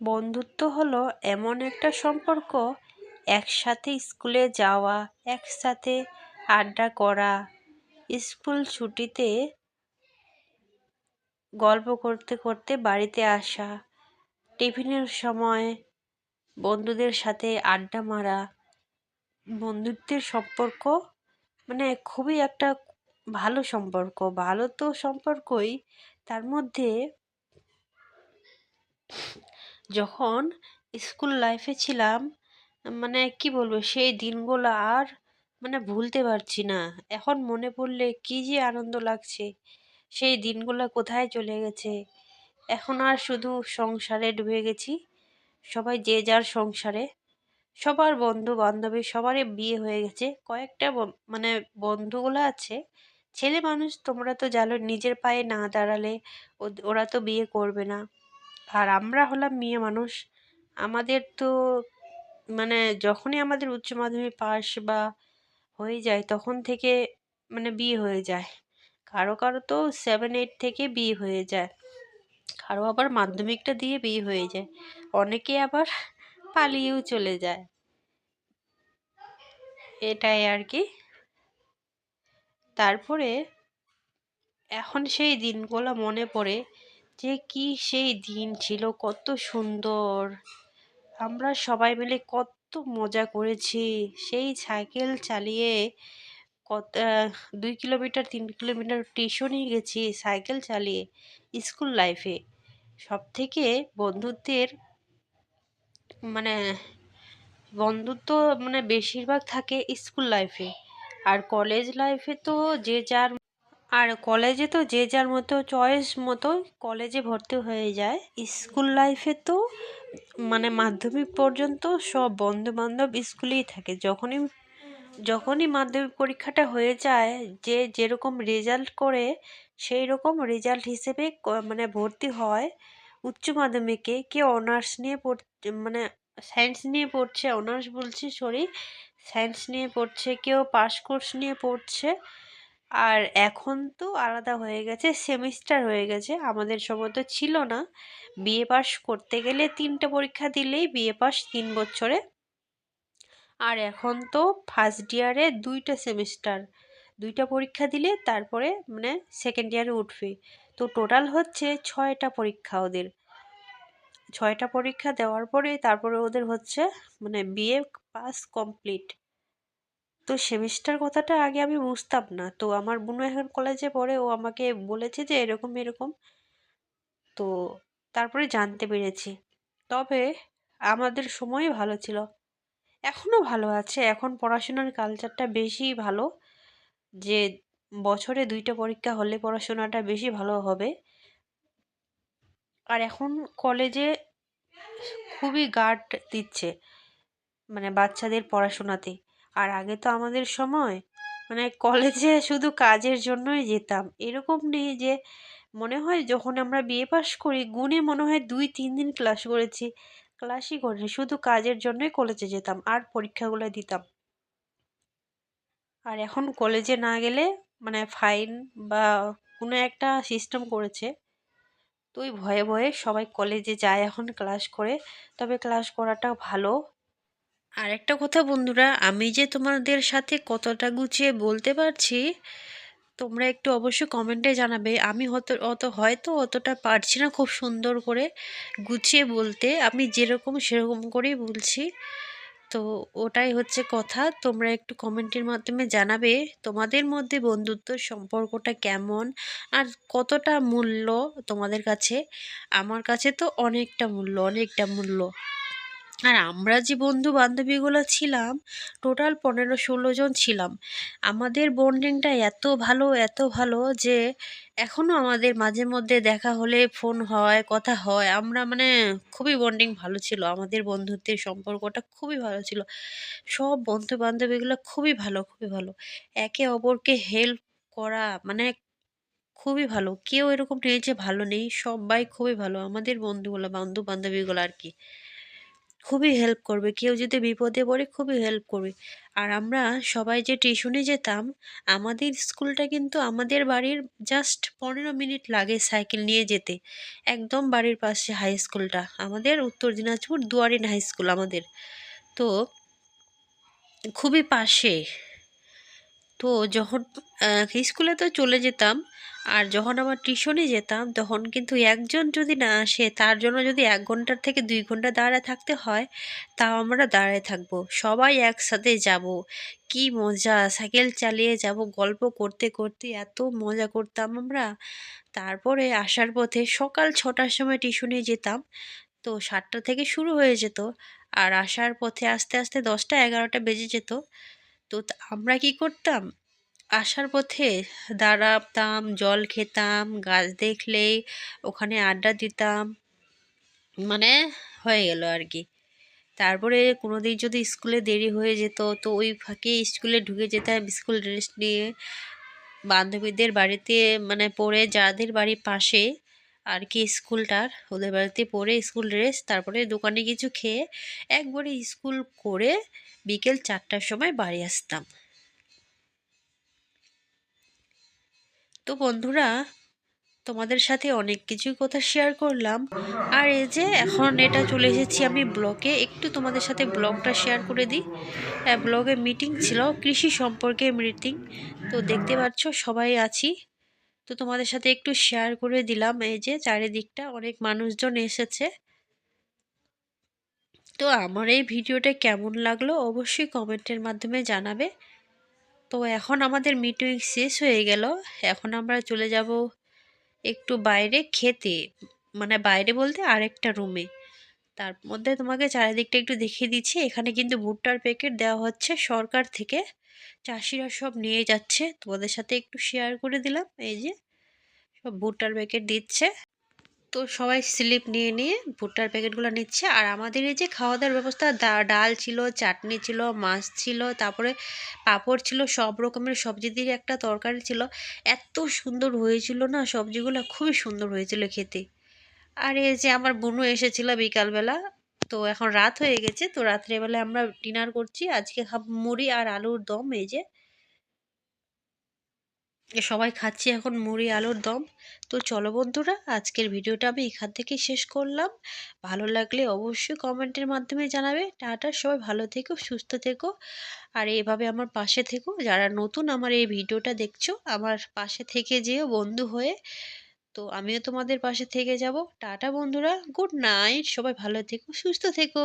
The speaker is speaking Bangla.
বন্ধুত্ব হলো এমন একটা সম্পর্ক, একসাথে স্কুলে যাওয়া, একসাথে আড্ডা করা, স্কুল ছুটিতে গল্প করতে করতে বাড়িতে আসা, টিফিনের সময় বন্ধুদের সাথে আড্ডা মারা, বন্ধুত্বের সম্পর্ক মানে খুবই একটা ভালো সম্পর্ক। ভালো তো সম্পর্কই, তার মধ্যে যখন স্কুল লাইফে ছিলাম মানে কি বলব, সেই দিনগুলো আর মানে ভুলতে পারছি না। এখন মনে পড়লে কি যে আনন্দ লাগছে, সেই দিনগুলো কোথায় চলে গেছে। এখন আর শুধু সংসারে ডুবে গেছি, সবাই যে যার সংসারে। সবার বন্ধু বান্ধবী সবারই বিয়ে হয়ে গেছে, কয়েকটা মানে বন্ধুগুলো আছে। ছেলে মানুষ তোমরা তো জানো নিজের পায়ে না দাঁড়ালে ওরা তো বিয়ে করবে না। আর আমরা হলাম মেয়ে মানুষ। আমাদের তো মানে যখনই আমাদের উচ্চ মাধ্যমিক পাস বা হয়ে যায়, তখন থেকে মানে বিয়ে হয়ে যায়। কারও কারও তো সেভেন এইট থেকে বিয়ে হয়ে যায়। কারও আবার মাধ্যমিকটা দিয়ে বিয়ে হয়ে যায়। অনেকে আবার পালিয়েও চলে যায়। এটাই আর কি। তারপরে এখন সেই দিনগুলো মনে পড়ে যে কি সেই দিন ছিল, কত সুন্দর। আমরা সবাই মিলে কত মজা করেছি। সেই সাইকেল চালিয়ে কত দুই কিলোমিটার, তিন কিলোমিটার টিউশনে গেছি সাইকেল চালিয়ে স্কুল লাইফে। সব থেকে বন্ধুত্বের মানে বন্ধুত্ব মানে বেশিরভাগ থাকে স্কুল লাইফে। আর কলেজ লাইফে তো যে যার আর কলেজে তো যে যার মতো চয়েস মতো কলেজে ভর্তি হয়ে যায়। স্কুল লাইফে তো মানে মাধ্যমিক পর্যন্ত সব বন্ধু বান্ধব স্কুলেই থাকে। যখনই যখনই মাধ্যমিক পরীক্ষাটা হয়ে যায়, যে যেরকম রেজাল্ট করে সেই রকম রেজাল্ট হিসেবে মানে ভর্তি হয়। উচ্চ মাধ্যমিকে কেউ অনার্স নিয়ে পড়তে মানে সায়েন্স নিয়ে পড়ছে অনার্স বলছি সরি সায়েন্স নিয়ে পড়ছে, কেউ পাস কোর্স নিয়ে পড়ছে আর এখন তো আলাদা হয়ে গেছে সেমিস্টার হয়ে গেছে। আমাদের সময় তো ছিল না। বিএ পাস করতে গেলে তিনটে পরীক্ষা দিলেই বিএ পাস তিন বছরে। আর এখন তো ফার্স্ট ইয়ারে দুইটা সেমিস্টার দুইটা পরীক্ষা দিলে তারপরে মানে সেকেন্ড ইয়ারে উঠবে। তো টোটাল হচ্ছে ছয়টা পরীক্ষা ওদের। ছয়টা পরীক্ষা দেওয়ার পরে তারপরে ওদের হচ্ছে মানে বিএ পাস কমপ্লিট তো সেমিস্টার কথাটা আগে আমি বুঝতাম না। তো আমার বোনও এখন কলেজে পড়ে, ও আমাকে বলেছে যে এরকম এরকম। তো তারপরে জানতে পেরেছি। তবে আমাদের সময় ভালো ছিল। এখনও ভালো আছে। এখন পড়াশোনার কালচারটা বেশি ভালো। যে বছরে দুইটা পরীক্ষা হলে পড়াশোনাটা বেশি ভালো হবে। আর এখন কলেজে খুবই গার্ড দিচ্ছে। মানে বাচ্চাদের পড়াশোনাতে। আর আগে তো আমাদের সময় মানে কলেজে শুধু কাজের জন্যই যেতাম। এরকম নেই যে মনে হয় যখন আমরা বিএ পাস করি, গুণে মনে হয় দুই, তিন দিন ক্লাস করেছি। ক্লাসই করিনি, শুধু কাজের জন্যই কলেজে যেতাম, আর পরীক্ষাগুলো দিতাম। আর এখন কলেজে না গেলে মানে ফাইন বা কোনো একটা সিস্টেম করেছে। তো ওই ভয়ে ভয়ে সবাই কলেজে যায় এখন ক্লাস করে। তবে ক্লাস করাটা ভালো। আর একটা কথা বন্ধুরা, আমি যে তোমাদের সাথে কতটা গুছিয়ে বলতে পারছি, তোমরা একটু অবশ্যই কমেন্টে জানাবে। আমি হয়তো অত হয়তো অতটা পারছি না খুব সুন্দর করে গুছিয়ে বলতে। আমি যেরকম সেরকম করেই বলছি। তো ওটাই হচ্ছে কথা। তোমরা একটু কমেন্টের মাধ্যমে জানাবে তোমাদের মধ্যে বন্ধুত্বর সম্পর্কটা কেমন আর কতটা মূল্য তোমাদের কাছে। আমার কাছে তো অনেকটা মূল্য অনেকটা মূল্য। আর আমরা যে বন্ধু বান্ধবীগুলো ছিলাম টোটাল পনেরো ষোলো জন ছিলাম। আমাদের বন্ডিংটা এত ভালো এত ভালো যে এখনও আমাদের মাঝে মধ্যে দেখা হলে ফোন হয়, কথা হয়। আমরা মানে খুবই বন্ডিং ভালো ছিল। আমাদের বন্ধুত্বের সম্পর্কটা খুবই ভালো ছিল। সব বন্ধু বান্ধবীগুলো খুবই ভালো খুবই ভালো। একে অপরকে হেল্প করা মানে খুবই ভালো। কেউ এরকম নেই যে ভালো নেই। সবাই খুবই ভালো। আমাদের বন্ধুগুলো, বন্ধু বান্ধবীগুলো আর কি। খুবই হেল্প করবে। কেউ যদি বিপদে পড়ে খুবই হেল্প করবে। আর আমরা সবাই যে টিউশনে যেতাম, আমাদের স্কুলটা কিন্তু আমাদের বাড়ির জাস্ট পনেরো মিনিট লাগে সাইকেল নিয়ে যেতে। একদম বাড়ির পাশে হাই স্কুলটা আমাদের উত্তর দিনাজপুর দুয়ারিন হাই স্কুল আমাদের। তো খুবই পাশে। তো যখন স্কুলে তো চলে যেতাম, আর যখন আমার টিউশনে যেতাম, তখন কিন্তু একজন যদি না আসে, তার জন্য যদি এক ঘণ্টার থেকে দুই ঘণ্টা দাঁড়ায় থাকতে হয়, তাও আমরা দাঁড়ায় থাকব। সবাই একসাথে যাব। কি মজা! সাইকেল চালিয়ে যাব, গল্প করতে করতে এত মজা করতাম আমরা। তারপরে আসার পথে সকাল ছটার সময় টিউশনে যেতাম, তো সাতটা থেকে শুরু হয়ে যেত, আর আসার পথে আস্তে আস্তে দশটা এগারোটা বেজে যেত। তো আমরা কি করতাম? আসার পথে দাঁড়াতাম, জল খেতাম, গাছ দেখলেই ওখানে আড্ডা দিতাম মানে হয়ে গেল আর কি। তারপরে কোনো দিন যদি স্কুলে দেরি হয়ে যেত, তো ওই ফাঁকে স্কুলে ঢুকে যেতাম, স্কুল ড্রেস নিয়ে। বান্ধবীদের বাড়িতে মানে পড়ে, যাদের বাড়ির পাশে আর কি স্কুলটার? ওদের বাড়িতে পড়ে স্কুল ড্রেস, তারপরে দোকানে কিছু খেয়ে একবারে স্কুল করে বিকেল চারটার সময় বাড়ি আসতাম। তো বন্ধুরা, তোমাদের সাথে অনেক কিছুই কথা শেয়ার করলাম। আর এই যে এখন এটা চলে এসেছি আমি ব্লগে একটু তোমাদের সাথে ব্লগটা শেয়ার করে দিই। ব্লগে মিটিং ছিল, কৃষি সম্পর্কে মিটিং তো দেখতে পাচ্ছ, সবাই আছি। তো তোমাদের সাথে একটু শেয়ার করে দিলাম। এই যে চারিদিকটা অনেক মানুষজন এসেছে। তো আমার এই ভিডিওটা কেমন লাগল অবশ্যই কমেন্টের মাধ্যমে জানাবে। তো এখন আমাদের মিটিং শেষ হয়ে গেল। এখন আমরা চলে যাব একটু বাইরে খেতে মানে বাইরে বলতে আরেকটা রুমে তার মধ্যে তোমাকে চারিদিকটা একটু দেখিয়ে দিচ্ছি। এখানে কিন্তু ভুট্টার প্যাকেট দেওয়া হচ্ছে সরকার থেকে। চাষিরা সব নিয়ে যাচ্ছে। তোমাদের সাথে একটু শেয়ার করে দিলাম। এই যে, সব ভুট্টার প্যাকেট দিচ্ছে। তো সবাই স্লিপ নিয়ে নিয়ে ভুট্টার প্যাকেটগুলো নিচ্ছে। আর আমাদের এই যে খাওয়া দাওয়ার ব্যবস্থা ডাল ছিল, চাটনি ছিল, মাছ ছিল, তারপরে পাঁপড় ছিল, সব রকমের সবজি দিয়ে একটা তরকারি ছিল। এত সুন্দর হয়েছিল না সবজিগুলো? খুবই সুন্দর হয়েছিল খেতে। আর এই যে আমার বোনও এসেছিল বিকালবেলা, তো এখন রাত হয়ে গেছে, তো রাত্রেবেলা আমরা ডিনার করছি। আজকে খাব মুড়ি আর আলুর দম, এই যে। সবাই খাচ্ছি এখন মুড়ি, আলুর দম। তো চলো বন্ধুরা, আজকের ভিডিওটা আমি এখান থেকেই শেষ করলাম। ভালো লাগলে অবশ্যই কমেন্টের মাধ্যমে জানাবে। টাটা, সবাই ভালো থেকো, সুস্থ থেকো। আর এভাবে আমার পাশে থেকো। যারা নতুন আমার এই ভিডিওটা দেখছ, আমার পাশে থেকে যেও বন্ধু হয়ে। তো আমিও তোমাদের পাশে থেকে যাব। টাটা বন্ধুরা, গুড নাইট, সবাই ভালো থেকো, সুস্থ থেকো।